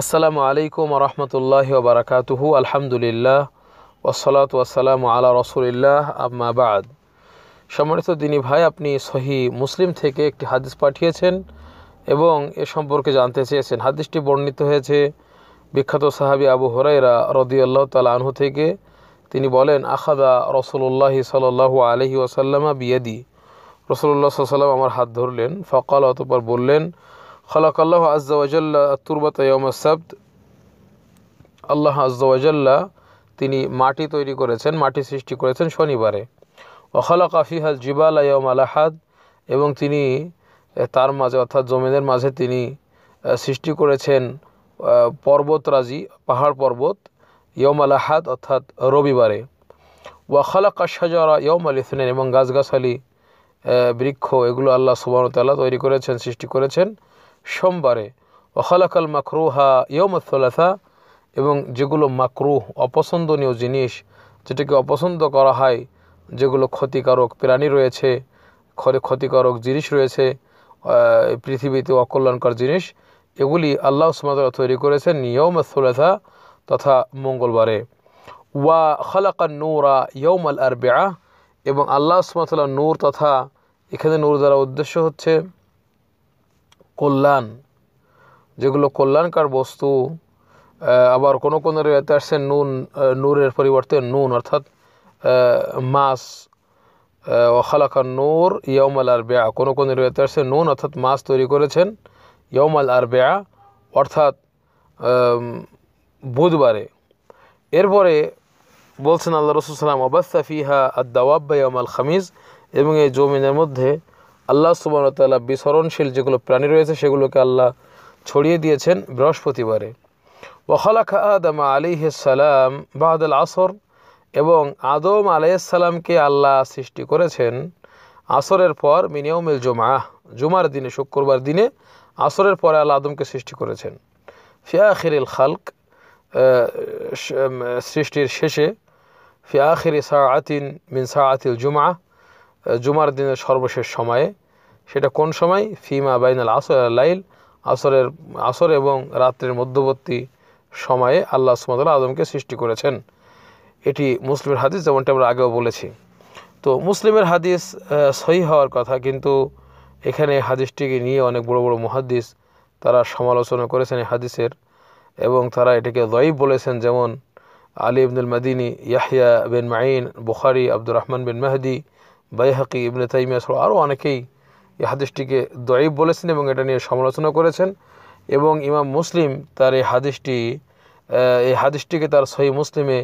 আসসালামু আলাইকুম রহমতুল্লাহ বারাকাতুহু। আলহামদুলিল্লাহ ওসলাত ওয়াসালাম আলা রসুলিল্লাহ। আম্মা বাদ। সম্মানিত দিনী ভাই, আপনি সহি মুসলিম থেকে একটি হাদিস পাঠিয়েছেন এবং এ সম্পর্কে জানতে চেয়েছেন। হাদিসটি বর্ণিত হয়েছে বিখ্যাত সাহাবি আবু হরাইরা রদিয়াল্লাহ তালা আনহু থেকে। তিনি বলেন, আখাদা রসুল্লাহি সাল্লাহ আলহি ওসাল্লামা বিয়াদি। রসুল্লাহ সাল্লাম আমার হাত ধরলেন, ফকাল অতপর বললেন খলাকাল্লাহ আজ্জাওয়াজাল্লা তুরবাত সাবত আল্লাহ আজ্জাওয়াজাল্লা তিনি মাটি তৈরি করেছেন, মাটি সৃষ্টি করেছেন শনিবারে। ওখালা কাফিহাল জিবাল আয়ম আলাহাদ এবং তিনি তার মাঝে অর্থাৎ জমিনের মাঝে তিনি সৃষ্টি করেছেন পর্বতরাজি পাহাড় পর্বত ইয়ম আলাহাদ অর্থাৎ রবিবারে। ওয়াখালা কাশাজারা ইয়ম আল ইসনেন এবং গাছগাছালি বৃক্ষ এগুলো আল্লাহ সুবাহতাল্লাহ তৈরি করেছেন, সৃষ্টি করেছেন। সোমবারে ওখালাকাল মাকরুহা ইয়মথলাথা এবং যেগুলো মাকরুহ, অপছন্দনীয় জিনিস, যেটাকে অপছন্দ করা হয়, যেগুলো ক্ষতিকারক প্রাণী রয়েছে ক্ষতিকারক জিনিস রয়েছে পৃথিবীতে অকল্যাণকর জিনিস, এগুলি আল্লাহ সুমাতাল্লাহ তৈরি করেছেন ইয়মথলাথা তথা মঙ্গলবারে। ওয়া খালাকা নূরা ইয়ম আল আর এবং আল্লাহ সুমাতাল্লাহ নূর তথা এখানে নূর দ্বারা উদ্দেশ্য হচ্ছে কল্যাণ, যেগুলো কল্যাণকার বস্তু আবার কোনো কোনো রেতে আসছে নুন নূরের পরিবর্তে নুন, অর্থাৎ মাছ ওখালাকা নূর ইয়মাল আর বেয়া কোনো কোনো রেতে আসছে নুন, অর্থাৎ মাছ তৈরি করেছেন ইয়মাল আর বেয়া অর্থাৎ বুধবারে। এরপরে বলছেন আল্লাহ রসুল সাল্লাম অবাস্তা ফিহা আদাওয়াব্বা ইয়মাল খামিজ, এবং এই জমিনের মধ্যে আল্লাহ সুবাহতাল্লাহ বিসরণশীল যেগুলো প্রাণী রয়েছে সেগুলোকে আল্লাহ ছড়িয়ে দিয়েছেন বৃহস্পতিবারে। ওখালাখা আদম আলিহাসালাম বাহাদুল আসর এবং আদম আলাইসাল্লামকে আল্লাহ সৃষ্টি করেছেন আসরের পর মিনিয়মিল জমা জুমার দিনে, শুক্রবার দিনে আসরের পরে আল্লাহ আদমকে সৃষ্টি করেছেন। ফিয়াখিরিল খালক সৃষ্টির শেষে ফিয়াখিরি সা আতিন মিন সা আতিল জুমা জুমার দিনের সর্বশেষ সময়ে। সেটা কোন সময়? ফিমা বাইনাল আসর লাইল। আসরের, আসর এবং রাত্রের মধ্যবর্তী সময়ে আল্লাহ সুমতাল্লাহ আদমকে সৃষ্টি করেছেন। এটি মুসলিমের হাদিস, যেমনটা আমরা আগেও বলেছি। তো মুসলিমের হাদিস সহি হওয়ার কথা, কিন্তু এখানে হাদিসটিকে নিয়ে অনেক বড় বড় মহাদিস তারা সমালোচনা করেছেন এই হাদিসের, এবং তারা এটাকে দয়ীব বলেছেন, যেমন Ali Ibnul Madini Yahya bin Main Bukhari, Abdur Rahman bin Mehdi Baihaqi Ibne Taimiya সহ আরও অনেকেই এই হাদিসটিকে দয়ীব বলেছেন এবং এটা নিয়ে সমালোচনা করেছেন এবং ইমাম মুসলিম তার এই হাদিসটি এই হাদিসটিকে তার সহি মুসলিমে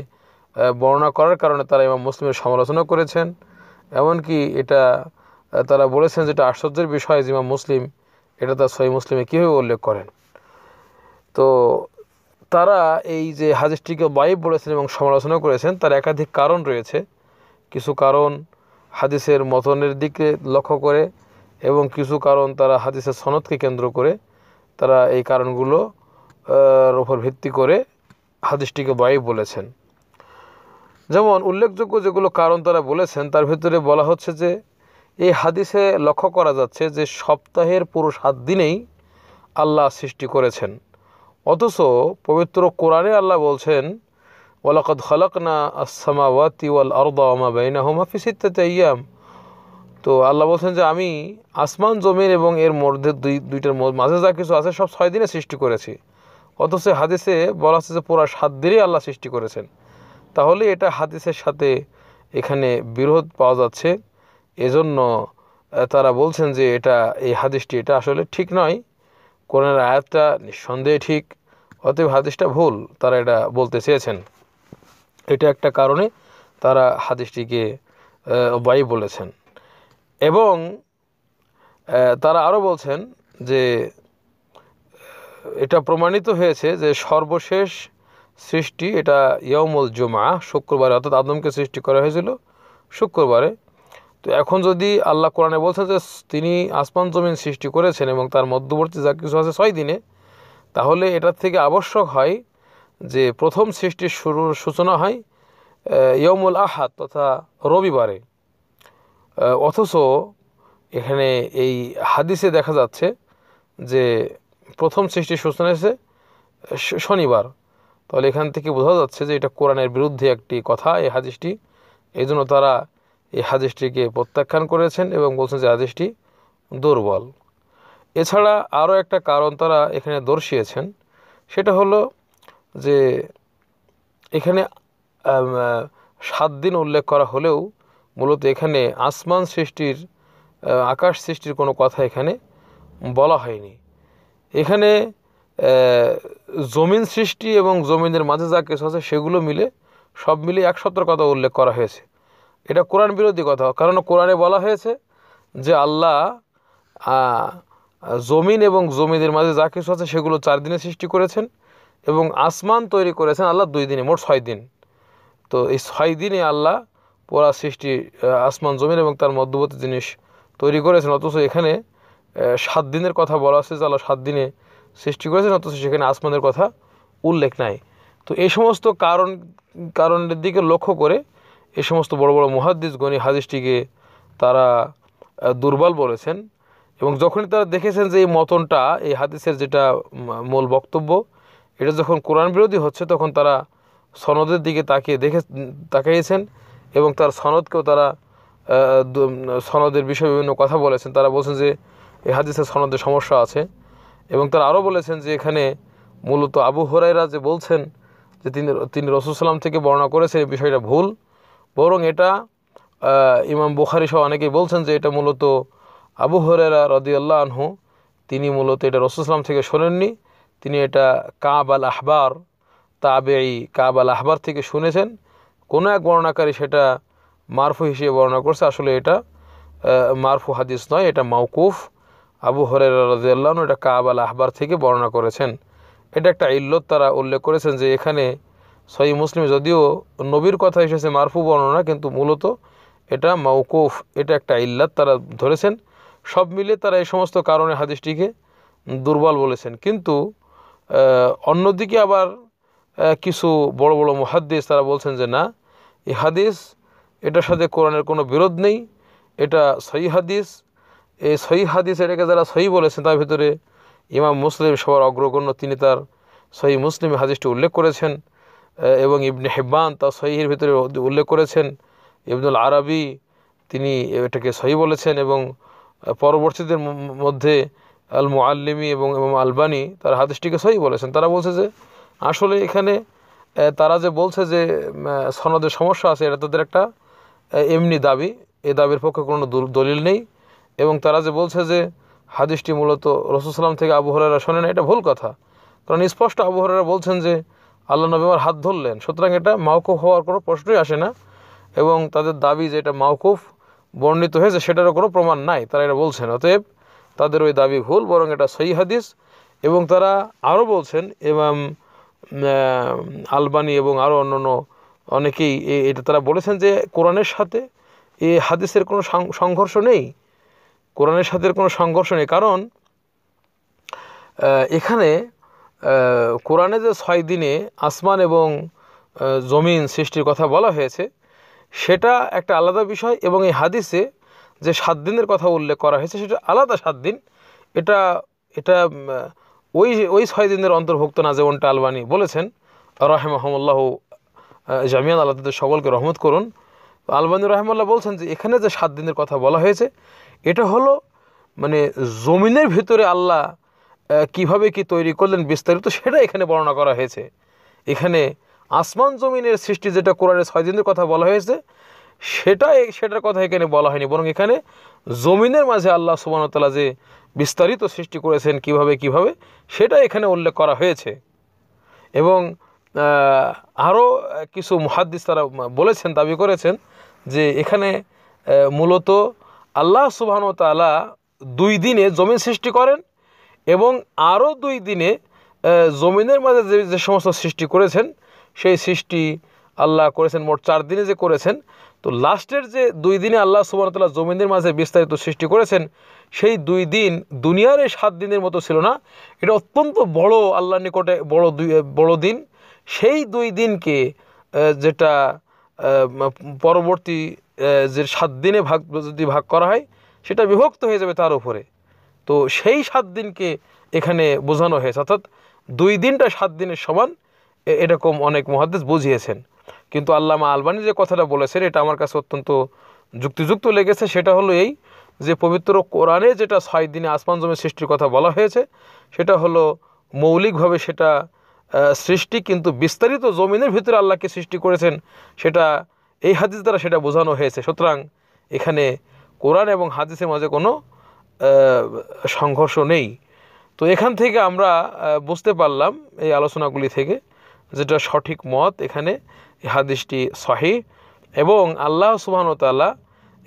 বর্ণনা করার কারণে তারা ইমাম মুসলিমের সমালোচনা করেছেন। এমনকি এটা তারা বলেছেন যেটা আশ্চর্যের বিষয় যে ইমাম মুসলিম এটা তার সহি মুসলিমে কীভাবে উল্লেখ করেন। তো তারা এই যে হাদিসটিকে বাইব বলেছেন এবং সমালোচনা করেছেন, তার একাধিক কারণ রয়েছে। কিছু কারণ হাদিসের মতনের দিকে লক্ষ্য করে এবং কিছু কারণ তারা হাদিসের সনদকে কেন্দ্র করে তারা এই কারণগুলো ওপর ভিত্তি করে হাদিসটিকে বাই বলেছেন। যেমন উল্লেখযোগ্য যেগুলো কারণ তারা বলেছেন, তার ভিতরে বলা হচ্ছে যে, এই হাদিসে লক্ষ্য করা যাচ্ছে যে সপ্তাহের পুরো সাত দিনেই আল্লাহ সৃষ্টি করেছেন। অথচ পবিত্র কোরআনে আল্লাহ বলছেন ওয়ালাকদ খলকনা আসসামাওয়াতি ওয়াল আরদা ওমা বাইনা হোমা ফিসিত্তাতে ইয়াম তো আল্লাহ বলছেন যে, আমি আসমান, জমিন এবং এর মধ্যে দুই, দুইটার মাঝে যা কিছু আছে সব ছয় দিনে সৃষ্টি করেছি। অথচ হাদিসে বলা হচ্ছে যে, পুরো সাত দিনেই আল্লাহ সৃষ্টি করেছেন। তাহলে এটা হাদিসের সাথে এখানে বিরোধ পাওয়া যাচ্ছে। এজন্য তারা বলছেন যে, এটা, এই হাদিসটি, এটা আসলে ঠিক নয়। কোরআনের আয়াতটা নিঃসন্দেহে ঠিক। অতএব হাদিসটা ভুল, তারা এটা বলতে চেয়েছেন। এটা একটা কারণে তারা হাদিসটিকে বাই বলেছেন। এবং তারা আরও বলছেন যে এটা প্রমাণিত হয়েছে যে সর্বশেষ সৃষ্টি এটা ইয়মুল জুমা শুক্রবারে, অর্থাৎ আদমকে সৃষ্টি করা হয়েছিল শুক্রবারে। তো এখন যদি আল্লাহ কোরআনে বলছেন যে তিনি আসমান, জমিন সৃষ্টি করেছেন এবং তার মধ্যবর্তী যা কিছু আছে ছয় দিনে, তাহলে এটার থেকে আবশ্যক হয় যে প্রথম সৃষ্টির শুরুর সূচনা হয় ইয়মুল আহাদ তথা রবিবারে। অথচ এখানে এই হাদিসে দেখা যাচ্ছে যে প্রথম সৃষ্টির সূচনা হয়েছে শনিবার। তাহলে এখান থেকে বোঝা যাচ্ছে যে এটা কোরআনের বিরুদ্ধে একটি কথা, এই হাদিসটি। এই জন্য তারা এই হাদিসটিকে প্রত্যাখ্যান করেছেন এবং বলছেন যে হাদিসটি দুর্বল। এছাড়া আরও একটা কারণ তারা এখানে দর্শিয়েছেন, সেটা হলো যে এখানে সাত দিন উল্লেখ করা হলেও মূলত এখানে আসমান সৃষ্টির আকাশ সৃষ্টির কোনো কথা এখানে বলা হয়নি। এখানে জমিন সৃষ্টি এবং জমিনের মাঝে যা কিছু আছে সেগুলো মিলে সব মিলে এক সপ্তাহ কথা উল্লেখ করা হয়েছে। এটা কোরআন বিরোধী কথা, কারণ কোরআনে বলা হয়েছে যে আল্লাহ জমিন এবং জমিনের মাঝে যা কিছু আছে সেগুলো চার দিনে সৃষ্টি করেছেন। এবং আসমান তৈরি করেছেন আল্লাহ দুই দিনে, মোট ছয় দিন। তো এই ছয় দিনে আল্লাহ পুরা সৃষ্টি আসমান, জমিন এবং তার মধ্যবর্তী জিনিস তৈরি করেছেন। অথচ এখানে সাত দিনের কথা বলা আছে যে আল্লাহ সাত দিনে সৃষ্টি করেছেন, অথচ সেখানে আসমানের কথা উল্লেখ নাই। তো এই সমস্ত কারণ, কারণের দিকে লক্ষ্য করে এই সমস্ত বড় বড় মহাদ্দিস, গণি হাদিসটিকে তারা দুর্বল বলেছেন এবং যখনই তারা দেখেছেন যে এই মতনটা, এই হাদিসের যেটা মূল বক্তব্য এটা যখন কোরআন বিরোধী হচ্ছে, তখন তারা সনদের দিকে তাকিয়ে দেখে তাকিয়েছেন এবং তার সনদকেও তারা সনদের বিষয়ে বিভিন্ন কথা বলেছেন। তারা বলছেন যে, এই হাদিসের সনদের সমস্যা আছে। এবং তারা আরও বলেছেন যে, এখানে মূলত আবু হরাইরা যে বলছেন যে, তিনি তিনি রসুল সাল্লাম থেকে বর্ণনা করেছেন, এই বিষয়টা ভুল। বরং এটা ইমাম বুখারি সহ অনেকেই বলছেন যে, এটা মূলত আবু হরেরা রদিয়াল্লাহ আনহু, তিনি মূলত এটা রসুলাম থেকে শোনেননি। তিনি এটা কাব আল আহবার তাবেই কাব আল আহবার থেকে শুনেছেন। কোনো এক বর্ণনাকারী সেটা মারফু হিসেবে বর্ণনা করছে। আসলে এটা মারফু হাদিস নয়, এটা মাউকুফ আবু হরেরা রদিয়াল্লাহ আনহু এটা কাব আল আহবার থেকে বর্ণনা করেছেন। এটা একটা ইল্লত, তারা উল্লেখ করেছেন যে এখানে সহি মুসলিম যদিও নবীর কথা এসেছে মারফু বর্ণনা, কিন্তু মূলত এটা মৌকুফ এটা একটা ইল্লাত তারা ধরেছেন। সব মিলে তারা এই সমস্ত কারণে হাদিসটিকে দুর্বল বলেছেন। কিন্তু অন্যদিকে আবার কিছু বড় বড় মহাদ্দিস তারা বলছেন যে না, এই হাদিস, এটার সাথে কোরআনের কোনো বিরোধ নেই, এটা সহি হাদিস, এই সহি হাদিস এটাকে যারা সহি বলেছেন তার ভিতরে ইমাম মুসলিম সবার অগ্রগণ্য, তিনি তার সহি মুসলিম হাদিসটি উল্লেখ করেছেন এবং ইবনে হেব্বান তার সহির ভিতরে উল্লেখ করেছেন, ইবনুল আরবি তিনি এটাকে সহি বলেছেন এবং পরবর্তীদের মধ্যে আল মুআল্লিমি এবং এবং আলবানি তার হাদিসটিকে সহি বলেছেন। তারা বলছে যে, আসলে এখানে তারা যে বলছে যে সনদের সমস্যা আছে, এটা তাদের একটা এমনি দাবি। এ দাবির পক্ষে কোনো দলিল নেই। এবং তারা যে বলছে যে, হাদিসটি মূলত রসুলাম থেকে আবু হরারা শোনে না, এটা ভুল কথা। কারণ স্পষ্ট আবু হরারা বলছেন যে, আল্লাহ নবী আমার হাত ধরলেন। সুতরাং এটা মাউকুফ হওয়ার কোনো প্রশ্নই আসে না। এবং তাদের দাবি যে এটা মাউকুফ বর্ণিত হয়েছে, সেটারও কোনো প্রমাণ নাই, তারা এটা বলছেন। অতএব তাদের ওই দাবি ভুল, বরং এটা সহি হাদিস। এবং তারা আরও বলছেন এবং আলবানি এবং আরও অন্যান্য অনেকেই এ- এটা তারা বলেছেন যে কোরআনের সাথে এই হাদিসের কোনো সংঘর্ষ নেই। কোরআনের সাথে কোনো সংঘর্ষ নেই। কারণ এখানে কোরআনে যে ছয় দিনে আসমান এবং জমিন সৃষ্টির কথা বলা হয়েছে, সেটা একটা আলাদা বিষয় এবং এই হাদিসে যে সাত দিনের কথা উল্লেখ করা হয়েছে, সেটা আলাদা সাত দিন। এটা এটা ওই ওই ছয় দিনের অন্তর্ভুক্ত না যেমনটা আলবানি বলেছেন। রাহেমাহমুল্লাহ জামিয়ান আল্লাহ সকলকে রহমত করুন। আলবানি রহমাল্লাহ বলছেন যে, এখানে যে সাত দিনের কথা বলা হয়েছে, এটা হলো মানে জমিনের ভিতরে আল্লাহ কীভাবে কি তৈরি করলেন বিস্তারিত, সেটা এখানে বর্ণনা করা হয়েছে। এখানে আসমান জমিনের সৃষ্টি, যেটা কোরআনের ছয় দিনের কথা বলা হয়েছে সেটা সেটার কথা এখানে বলা হয়নি। বরং এখানে জমিনের মাঝে আল্লাহ সুবাহতাল্লাহ যে বিস্তারিত সৃষ্টি করেছেন, কীভাবে কীভাবে সেটা এখানে উল্লেখ করা হয়েছে। এবং আরও কিছু মুহাদ্দিস তারা বলেছেন, দাবি করেছেন যে এখানে মূলত আল্লাহ সুবাহন তালা দুই দিনে জমিন সৃষ্টি করেন এবং আরও দুই দিনে জমিনের মাঝে যে যে সমস্ত সৃষ্টি করেছেন, সেই সৃষ্টি আল্লাহ করেছেন, মোট চার দিনে যে করেছেন তো লাস্টের যে দুই দিনে আল্লাহ সুবাহতাল্লাহ জমিনের মাঝে বিস্তারিত সৃষ্টি করেছেন, সেই দুই দিন দুনিয়ার এই সাত দিনের মতো ছিল না। এটা অত্যন্ত বড় আল্লাহর নিকটে বড় দুই, বড় দিন। সেই দুই দিনকে যেটা পরবর্তী যে সাত দিনে ভাগ, যদি ভাগ করা হয়, সেটা বিভক্ত হয়ে যাবে তার উপরে। তো সেই সাত দিনকে এখানে বোঝানো হয়েছে। অর্থাৎ দুই দিনটা সাত দিনের সমান এরকম অনেক মহাদেশ বুঝিয়েছেন। কিন্তু আল্লামা আলবানি যে কথাটা বলেছেন, এটা আমার কাছে অত্যন্ত যুক্তিযুক্ত লেগেছে। সেটা হলো এই যে পবিত্র কোরআনে যেটা ছয় দিনে আসমান জমি সৃষ্টির কথা বলা হয়েছে, সেটা হলো মৌলিকভাবে সেটা সৃষ্টি, কিন্তু বিস্তারিত জমিনের ভিতরে আল্লাহকে সৃষ্টি করেছেন, সেটা এই হাদিস দ্বারা সেটা বোঝানো হয়েছে। সুতরাং এখানে কোরআন এবং হাদিসের মাঝে কোনো সংঘর্ষ নেই। তো এখান থেকে আমরা বুঝতে পারলাম এই আলোচনাগুলি থেকে যেটা সঠিক মত, এখানে হাদিসটি সহি। এবং আল্লাহ সুবাহতাল্লাহ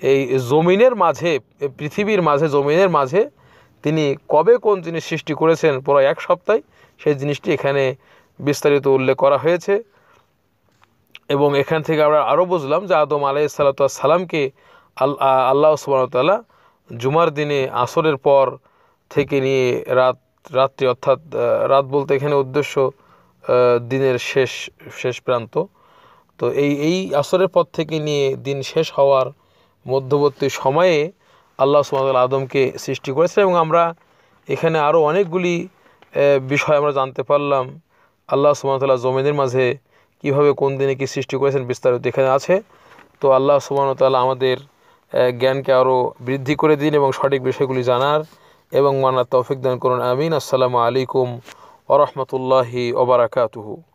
এই জমিনের মাঝে পৃথিবীর মাঝে, জমিনের মাঝে তিনি কবে কোন জিনিস সৃষ্টি করেছেন পুরো এক সপ্তাহে, সেই জিনিসটি এখানে বিস্তারিত উল্লেখ করা হয়েছে। এবং এখান থেকে আমরা আরও বুঝলাম যে আদম আলাই সালাতামকে আল্লাহ সুবাহতাল্লাহ জুমার দিনে আসরের পর থেকে নিয়ে রাত, রাত্রি অর্থাৎ রাত বলতে এখানে উদ্দেশ্য দিনের শেষ শেষ প্রান্ত। তো এই এই আসরের পর থেকে নিয়ে দিন শেষ হওয়ার মধ্যবর্তী সময়ে আল্লাহ সুবাহ আদমকে সৃষ্টি করেছে এবং আমরা এখানে আরও অনেকগুলি বিষয় আমরা জানতে পারলাম। আল্লাহ সুবাহতাল্লাহ জমিনের মাঝে কীভাবে কোন দিনে কি সৃষ্টি করেছেন বিস্তারিত এখানে আছে। তো আল্লাহ সুবাহতাল্লাহ আমাদের জ্ঞানকে আরও বৃদ্ধি করে দিন এবং সঠিক বিষয়গুলি জানার এবং মানার তৌফিক দান করুন। আমিন। আসসালামু আলাইকুম ورحمة الله وبركاته.